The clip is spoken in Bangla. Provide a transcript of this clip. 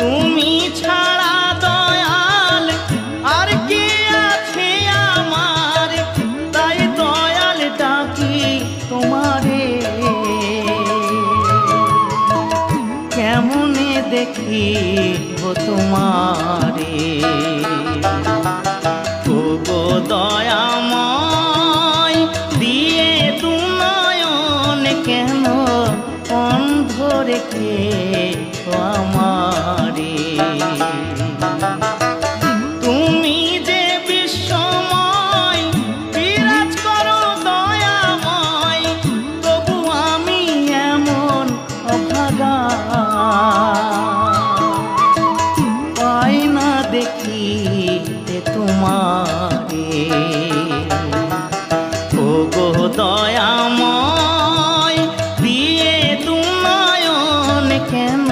তুমি ছাড়া দয়াল, আর কি আছে আমার? তাই দয়াল ডাকি তোমারে। কেমনে দেখিব তোমারে? গো দয়াময় দিয়ে তুনয়ন কেন অন্ধ রেখে আমার দেখিতে তোমার। ও গো দয়াময় দিয়ে তুমায়ন কেন